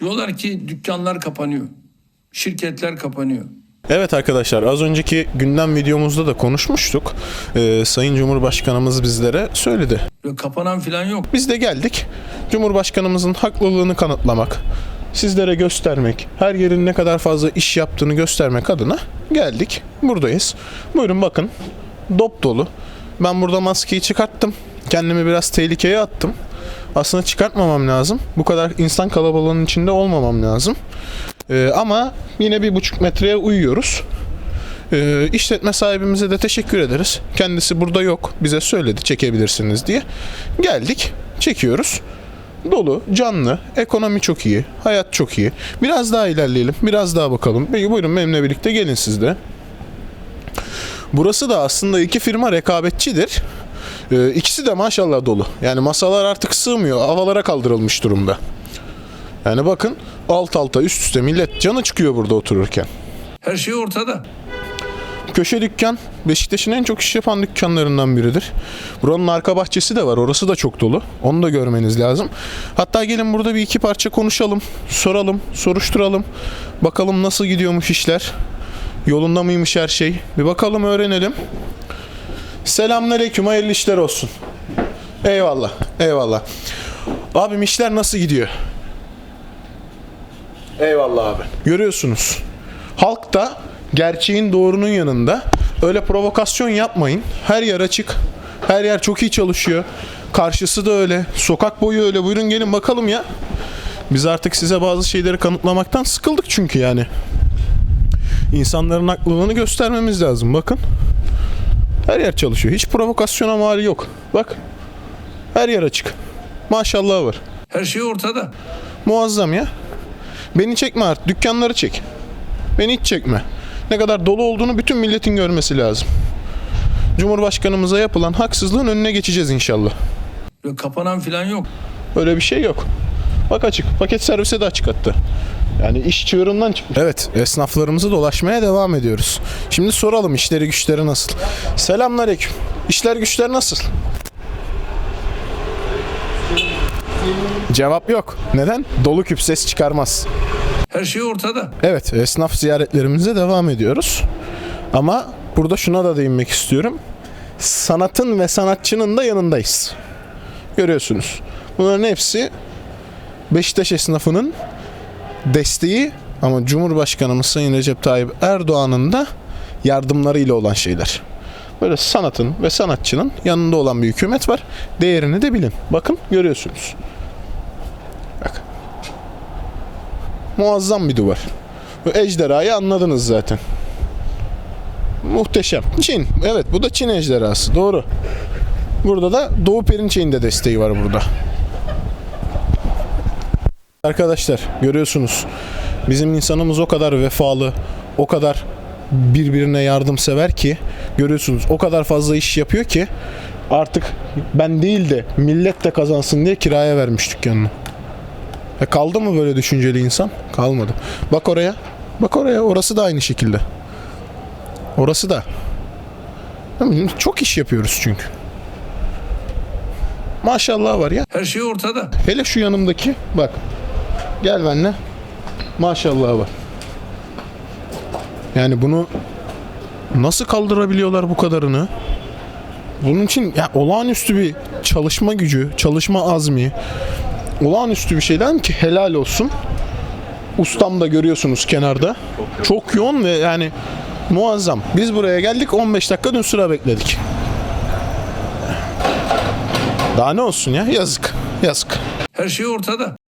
Diyorlar ki dükkanlar kapanıyor. Şirketler kapanıyor. Evet arkadaşlar az önceki gündem videomuzda da konuşmuştuk. Ee, Sayın Cumhurbaşkanımız bizlere söyledi. Kapanan filan yok. Biz de geldik Cumhurbaşkanımızın haklılığını kanıtlamak, sizlere göstermek, her yerin ne kadar fazla iş yaptığını göstermek adına geldik. Buradayız. Buyurun bakın. Dop dolu. Ben burada maskeyi çıkarttım. Kendimi biraz tehlikeye attım. Aslında çıkartmamam lazım. Bu kadar insan kalabalığının içinde olmamam lazım. Ee, ama yine bir buçuk metreye uyuyoruz. Ee, işletme sahibimize de teşekkür ederiz. Kendisi burada yok. Bize söyledi çekebilirsiniz diye. Geldik, çekiyoruz. Dolu, canlı, ekonomi çok iyi, hayat çok iyi. Biraz daha ilerleyelim, biraz daha bakalım. Peki buyurun benimle birlikte gelin siz de. Burası da aslında iki firma rekabetçidir. Ee, ikisi de maşallah dolu. Yani masalar artık sığmıyor, havalara kaldırılmış durumda. Yani bakın alt alta üst üste millet canı çıkıyor burada otururken. Her şey ortada. Köşe dükkan Beşiktaş'ın en çok iş yapan dükkanlarından biridir. Buranın arka bahçesi de var. Orası da çok dolu. Onu da görmeniz lazım. Hatta gelin burada bir iki parça konuşalım, soralım, soruşturalım. Bakalım nasıl gidiyormuş işler. Yolunda mıymış her şey? Bir bakalım öğrenelim. Selamünaleyküm. Hayırlı işler olsun. Eyvallah. Eyvallah. Abim işler nasıl gidiyor? Eyvallah abi. Görüyorsunuz. Halk da gerçeğin doğrunun yanında. Öyle provokasyon yapmayın. Her yer açık. Her yer çok iyi çalışıyor. Karşısı da öyle. Sokak boyu öyle. Buyurun gelin bakalım ya. Biz artık size bazı şeyleri kanıtlamaktan sıkıldık çünkü yani. İnsanların haklılığını göstermemiz lazım. Bakın. Her yer çalışıyor. Hiç provokasyona mali yok. Bak. Her yer açık. Maşallah var. Her şey ortada. Muazzam ya. Beni çekme artık. Dükkanları çek. Beni hiç çekme. Ne kadar dolu olduğunu bütün milletin görmesi lazım. Cumhurbaşkanımıza yapılan haksızlığın önüne geçeceğiz inşallah. Ve kapanan filan yok. Öyle bir şey yok. Bak açık. Paket servise de açık hatta. Yani iş çığırından çıkmış. Evet, esnaflarımızı dolaşmaya devam ediyoruz. Şimdi soralım işleri güçleri nasıl? Selamünaleyküm. İşler güçler nasıl? Cevap yok. Neden? Dolu küp ses çıkarmaz. Her şey ortada. Evet, esnaf ziyaretlerimize devam ediyoruz. Ama burada şuna da değinmek istiyorum. Sanatın ve sanatçının da yanındayız. Görüyorsunuz. Bunların hepsi Beşiktaş esnafının desteği ama Cumhurbaşkanımız Sayın Recep Tayyip Erdoğan'ın da yardımlarıyla olan şeyler. Böyle sanatın ve sanatçının yanında olan bir hükümet var. Değerini de bilin. Bakın görüyorsunuz. Bak. Muazzam bir duvar. Bu ejderhayı anladınız zaten. Muhteşem. Çin. Evet bu da Çin ejderhası. Doğru. Burada da Doğu Perinçek'in de desteği var burada. Arkadaşlar görüyorsunuz. Bizim insanımız o kadar vefalı, o kadar birbirine yardımsever ki görüyorsunuz o kadar fazla iş yapıyor ki artık ben değil de millet de kazansın diye kiraya vermiş dükkanını. E kaldı mı böyle düşünceli insan? Kalmadı. Bak oraya. Bak oraya. Orası da aynı şekilde. Orası da. Çok iş yapıyoruz çünkü. Maşallah var ya. Her şey ortada. Hele şu yanımdaki bak. Gel benimle. Maşallah var. Yani bunu nasıl kaldırabiliyorlar bu kadarını? Bunun için ya olağanüstü bir çalışma gücü, çalışma azmi, olağanüstü bir şeyden ki helal olsun. Ustam da görüyorsunuz kenarda. Çok yoğun ve yani muazzam. Biz buraya geldik 15 dakika dün sıra bekledik. Daha ne olsun ya? Yazık. Yazık. Her şey ortada.